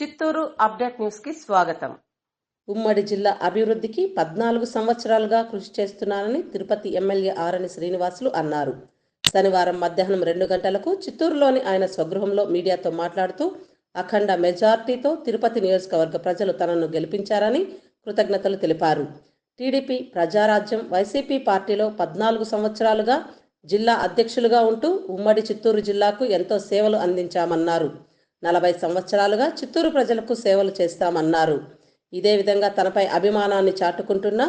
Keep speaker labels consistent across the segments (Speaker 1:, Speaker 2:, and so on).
Speaker 1: Chittoor update న్యూస్కి స్వాగతం.
Speaker 2: ఉమ్మడి జిల్లా అభివృద్ధికి పద్నాలుగు సంవత్సరాలుగా కృషి చేస్తున్నానని తిరుపతి ఎమ్మెల్యే ఆరణి శ్రీనివాసులు అన్నారు. శనివారం మధ్యాహ్నం రెండు గంటలకు చిత్తూరులోని ఆయన స్వగృహంలో మీడియాతో మాట్లాడుతూ అఖండ మెజార్టీతో తిరుపతి నియోజకవర్గ ప్రజలు తనను గెలిపించారని కృతజ్ఞతలు తెలిపారు. టీడీపీ ప్రజారాజ్యం వైసీపీ పార్టీలో పద్నాలుగు సంవత్సరాలుగా జిల్లా అధ్యక్షులుగా ఉంటూ ఉమ్మడి చిత్తూరు జిల్లాకు ఎంతో సేవలు అందించామన్నారు. నలభై సంవత్సరాలుగా చిత్తూరు ప్రజలకు సేవలు చేస్తామన్నారు. ఇదే విధంగా తనపై అభిమానాన్ని చాటుకుంటున్న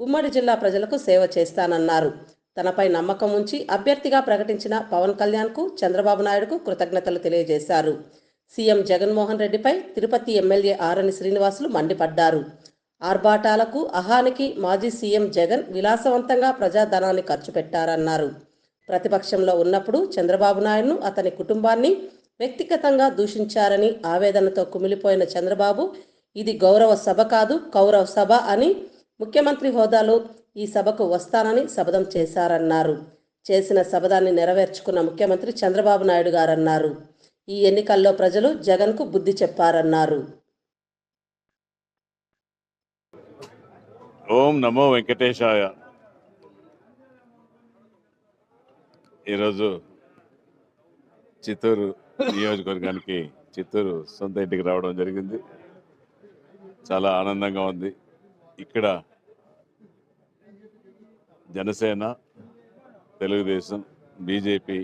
Speaker 2: ఉమ్మడి జిల్లా ప్రజలకు సేవ చేస్తానన్నారు. తనపై నమ్మకం ఉంచి అభ్యర్థిగా ప్రకటించిన పవన్ కళ్యాణ్కు చంద్రబాబు నాయుడుకు కృతజ్ఞతలు తెలియజేశారు. సీఎం జగన్మోహన్ రెడ్డిపై తిరుపతి ఎమ్మెల్యే ఆరణి శ్రీనివాసులు మండిపడ్డారు. ఆర్భాటాలకు అహానికి మాజీ సీఎం జగన్ విలాసవంతంగా ప్రజాధనాన్ని ఖర్చు పెట్టారన్నారు. ప్రతిపక్షంలో ఉన్నప్పుడు చంద్రబాబు నాయుడును అతని కుటుంబాన్ని వ్యక్తిగతంగా దూషించారని ఆవేదనతో కుమిలిపోయిన చంద్రబాబు ఇది గౌరవ సభ కాదు కౌరవ సభ అని ముఖ్యమంత్రి హోదాలో ఈ సభకు వస్తానని శపథం చేశారన్నారు. చేసిన శపథాన్ని నెరవేర్చుకున్న ముఖ్యమంత్రి చంద్రబాబు నాయుడు గారన్నారు. ఈ ఎన్నికల్లో ప్రజలు జగన్కు బుద్ధి చెప్పారన్నారు.
Speaker 3: ఓం నమో వెంకటేశాయ. ఈరోజు చిత్తూరు నియోజకవర్గానికి చిత్తూరు సొంత ఇంటికి రావడం జరిగింది. చాలా ఆనందంగా ఉంది. ఇక్కడ జనసేన తెలుగుదేశం బీజేపీ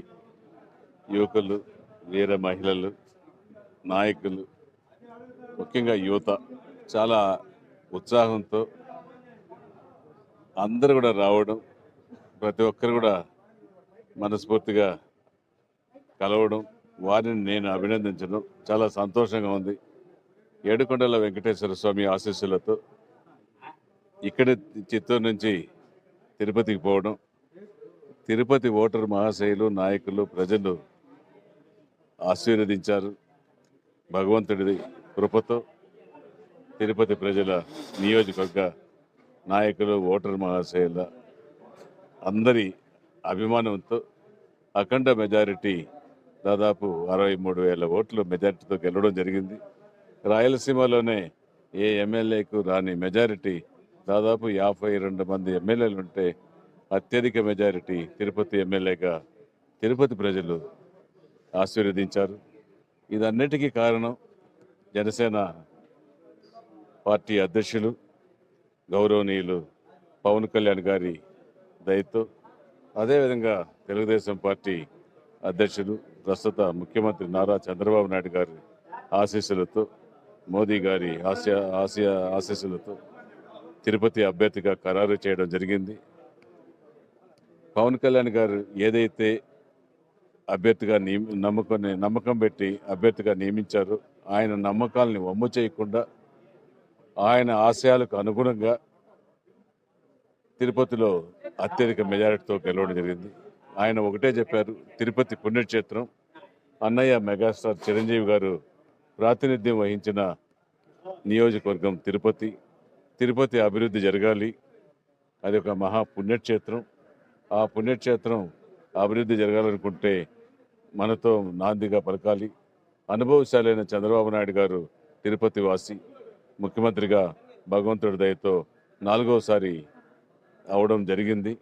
Speaker 3: యువకులు వీర మహిళలు నాయకులు ముఖ్యంగా యువత చాలా ఉత్సాహంతో అందరూ కూడా రావడం ప్రతి ఒక్కరు కూడా మనస్ఫూర్తిగా కలవడం వారిని నేను అభినందించడం చాలా సంతోషంగా ఉంది. ఏడుకొండల వెంకటేశ్వర స్వామి ఆశీస్సులతో ఇక్కడ చిత్తూరు నుంచి తిరుపతికి పోవడం. తిరుపతి ఓటర్ మహాశయులు నాయకులు ప్రజలు ఆశీర్వదించారు. భగవంతుడిది కృపతో తిరుపతి ప్రజల నియోజకవర్గ నాయకులు ఓటర్ మహాశయుల అందరి అభిమానంతో అఖండ మెజారిటీ దాదాపు అరవై మూడు వేల ఓట్లు మెజారిటీతో గెలవడం జరిగింది. రాయలసీమలోనే ఏ ఎమ్మెల్యేకు రాని మెజారిటీ దాదాపు యాభై రెండు మంది ఎమ్మెల్యేలు ఉంటే అత్యధిక మెజారిటీ తిరుపతి ఎమ్మెల్యేగా తిరుపతి ప్రజలు ఆశీర్వదించారు. ఇదన్నిటికీ కారణం జనసేన పార్టీ అధ్యక్షులు గౌరవనీయులు పవన్ కళ్యాణ్ గారి దయతో అదేవిధంగా తెలుగుదేశం పార్టీ అధ్యక్షులు ప్రస్తుత ముఖ్యమంత్రి నారా చంద్రబాబు నాయుడు గారి ఆశీస్సులతో మోదీ గారి ఆసియా ఆసియా ఆశీస్సులతో తిరుపతి అభ్యర్థిగా ఖరారు చేయడం జరిగింది. పవన్ కళ్యాణ్ గారు ఏదైతే అభ్యర్థిగా నియమి నమ్మకం నమ్మకం పెట్టి అభ్యర్థిగా నియమించారో ఆయన నమ్మకాలని వమ్ము చేయకుండా ఆయన ఆశయాలకు అనుగుణంగా తిరుపతిలో అత్యధిక మెజారిటీతో గెలవడం జరిగింది. ఆయన ఒకటే చెప్పారు తిరుపతి పుణ్యక్షేత్రం. అన్నయ్య మెగాస్టార్ చిరంజీవి గారు ప్రాతినిధ్యం వహించిన నియోజకవర్గం తిరుపతి. తిరుపతి అభివృద్ధి జరగాలి. అది ఒక మహా పుణ్యక్షేత్రం. ఆ పుణ్యక్షేత్రం అభివృద్ధి జరగాలనుకుంటే మనతో నాందిగా పలకాలి. అనుభవశాలైన చంద్రబాబు నాయుడు గారు తిరుపతి వాసి ముఖ్యమంత్రిగా భగవంతుడి దయతో నాలుగవసారి అవడం జరిగింది.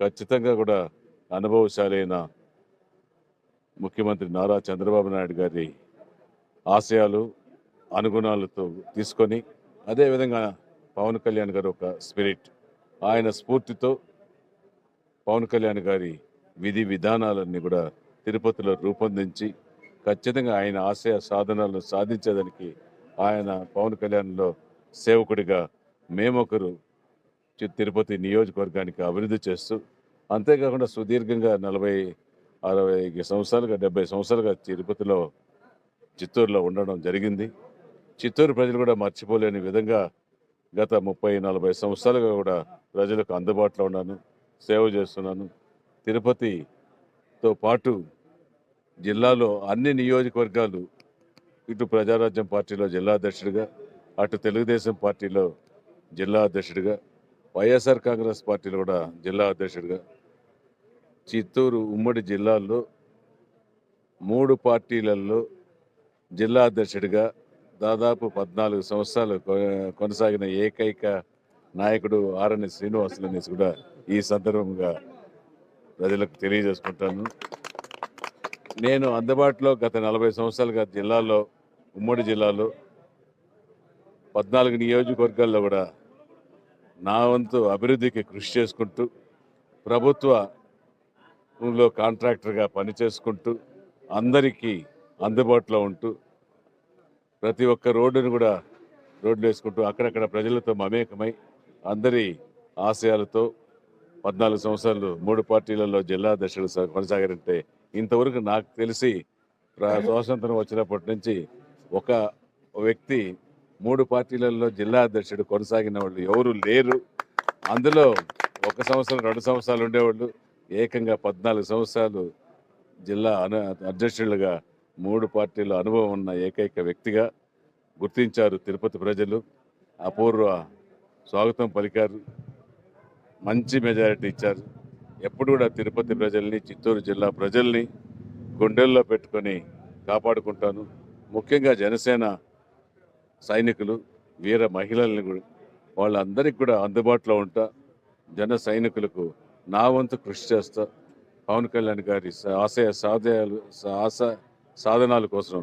Speaker 3: ఖచ్చితంగా కూడా అనుభవశాలైన ముఖ్యమంత్రి నారా చంద్రబాబు నాయుడు గారి ఆశయాలు అనుగుణాలతో తీసుకొని అదేవిధంగా పవన్ కళ్యాణ్ గారు ఒక స్పిరిట్. ఆయన స్ఫూర్తితో పవన్ కళ్యాణ్ గారి విధి విధానాలన్నీ కూడా తిరుపతిలో రూపొందించి ఖచ్చితంగా ఆయన ఆశయ సాధనాలను సాధించేదానికి ఆయన పవన్ కళ్యాణ్లో సేవకుడిగా మేమొకరు చి- తిరుపతి నియోజకవర్గానికి అభివృద్ధి చేస్తూ అంతేకాకుండా సుదీర్ఘంగా నలభై అరవై సంవత్సరాలుగా డెబ్బై సంవత్సరాలుగా తిరుపతిలో చిత్తూరులో ఉండడం జరిగింది. చిత్తూరు ప్రజలు కూడా మర్చిపోలేని విధంగా గత ముప్పై నలభై సంవత్సరాలుగా కూడా ప్రజలకు అందుబాటులో ఉన్నాను సేవ చేస్తున్నాను. తిరుపతితో పాటు జిల్లాలో అన్ని నియోజకవర్గాలు ఇటు ప్రజారాజ్యం పార్టీలో జిల్లా అధ్యక్షుడిగా అటు తెలుగుదేశం పార్టీలో జిల్లా అధ్యక్షుడిగా వైఎస్ఆర్ కాంగ్రెస్ పార్టీలో కూడా జిల్లా అధ్యక్షుడిగా చిత్తూరు ఉమ్మడి జిల్లాల్లో మూడు పార్టీలలో జిల్లా అధ్యక్షుడిగా దాదాపు పద్నాలుగు సంవత్సరాలు కొనసాగిన ఏకైక నాయకుడు ఆర్ఎన్ శ్రీనివాసులు అనేసి కూడా ఈ సందర్భంగా ప్రజలకు తెలియజేసుకుంటాను. నేను అందుబాటులో గత నలభై సంవత్సరాలుగా జిల్లాలో ఉమ్మడి జిల్లాలో పద్నాలుగు నియోజకవర్గాల్లో కూడా నా వంతు అభివృద్ధికి కృషి చేసుకుంటూ ప్రభుత్వ లో కాంట్రాక్టర్గా పనిచేసుకుంటూ అందరికీ అందుబాటులో ఉంటూ ప్రతి ఒక్క రోడ్డును కూడా రోడ్లు వేసుకుంటూ అక్కడక్కడ ప్రజలతో మమేకమై అందరి ఆశయాలతో పద్నాలుగు సంవత్సరాలు మూడు పార్టీలలో జిల్లా అధ్యక్షుడు కొనసాగారంటే ఇంతవరకు నాకు తెలిసి ప్ర- స్వాతంత్రం వచ్చినప్పటి నుంచి ఒక వ్యక్తి మూడు పార్టీలలో జిల్లా అధ్యక్షుడు కొనసాగిన వాళ్ళు ఎవరు లేరు. అందులో ఒక సంవత్సరం రెండు సంవత్సరాలు ఉండేవాళ్ళు. ఏకంగా పద్నాలుగు సంవత్సరాలు జిల్లా అను అధ్యక్షులుగా మూడు పార్టీల అనుభవం ఉన్న ఏకైక వ్యక్తిగా గుర్తించారు తిరుపతి ప్రజలు. అపూర్వ స్వాగతం పలికారు. మంచి మెజారిటీ ఇచ్చారు. ఎప్పుడు కూడా తిరుపతి ప్రజల్ని చిత్తూరు జిల్లా ప్రజల్ని గుండెల్లో పెట్టుకొని కాపాడుకుంటాను. ముఖ్యంగా జనసేన సైనికులు వీర మహిళల్ని కూడా వాళ్ళందరికీ కూడా అందుబాటులో ఉంటా. జన సైనికులకు నా వంతు కృషి చేస్తా. పవన్ కళ్యాణ్ గారి ఆశయ సాధయాలు ఆశ సాధనాల కోసం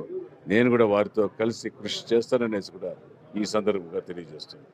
Speaker 3: నేను కూడా వారితో కలిసి కృషి చేస్తాననేసి కూడా ఈ సందర్భంగా తెలియజేస్తున్నాను.